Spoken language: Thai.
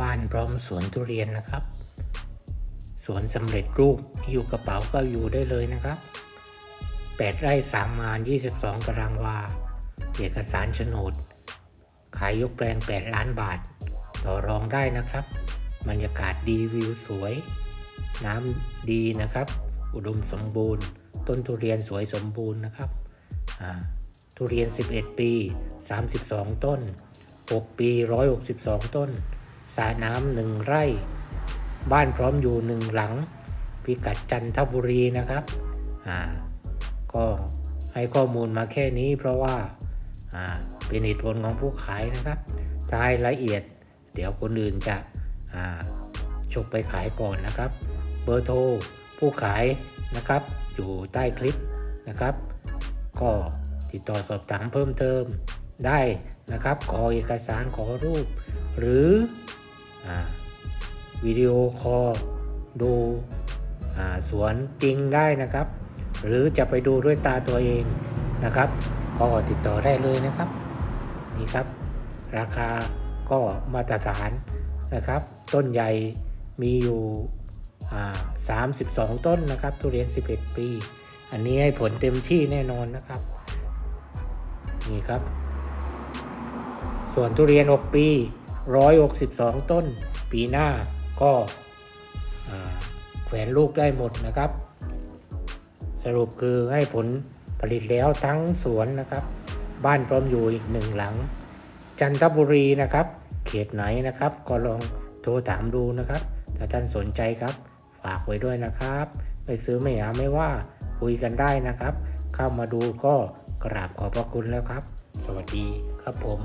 บ้านพร้อมสวนทุเรียนนะครับ สวนสำเร็จรูปอยู่กระเป๋าก็อยู่ได้เลยนะครับ8ไร่3งาน 22 ตารางวา เอกสารโฉนด ขายยกแปลง 8 ล้านบาท ต่อรองได้นะครับ บรรยากาศดีวิวสวย น้ำดีนะครับ อุดมสมบูรณ์ ต้นทุเรียนสวยสมบูรณ์นะครับ ทุเรียน 11 ปี 32 ต้น 6 ปี 162 ต้น ระน้ำหนึ่งไร่ บ้านพร้อมอยู่หนึ่งหลัง พิกัดจันทบุรีนะครับ อ่า ก็ให้ข้อมูลมาแค่นี้เพราะว่า อ่า เป็นเหตุผลของผู้ขายนะครับถ้าให้ละเอียด เดี๋ยวคนอื่นจะ อ่าฉกไปขายก่อนนะครับ เบอร์โทรผู้ขายนะครับ อยู่ใต้คลิปนะครับ ก็ติดต่อสอบถามเพิ่มเติมได้นะครับ ขอเอกสารขอรูป หรือ วิดีโอคอลดูสวนจริงได้นะครับ หรือจะไปดูด้วยตาตัวเองนะครับก็ติดต่อได้เลยนะครับ นี่ครับ ราคาก็มาตรฐานนะครับ ต้นใหญ่มีอยู่32 ต้นนะครับ ทุเรียน 11 ปี อันนี้ให้ผลเต็มที่แน่นอนนะครับ นี่ครับ ส่วนทุเรียน 6 ปี 162 ต้น ปีหน้าก็าแขวนลูกได้หมดนะครับ สรุปคือให้ผลผลิตแล้วทั้งสวนนะครับ บ้านพร้อมอยู่อีกหนึ่งหลัง จันทบุรีนะครับ เขตไหนนะครับ ก็ลองโทรถามดูนะครับ ถ้าท่านสนใจครับ ฝากไว้ด้วยนะครับไม่ซื้อไม่หาไม่ว่าคุยกันได้นะครับ เข้ามาดูก็กราบขอบพระคุณแล้วครับ สวัสดีครับผม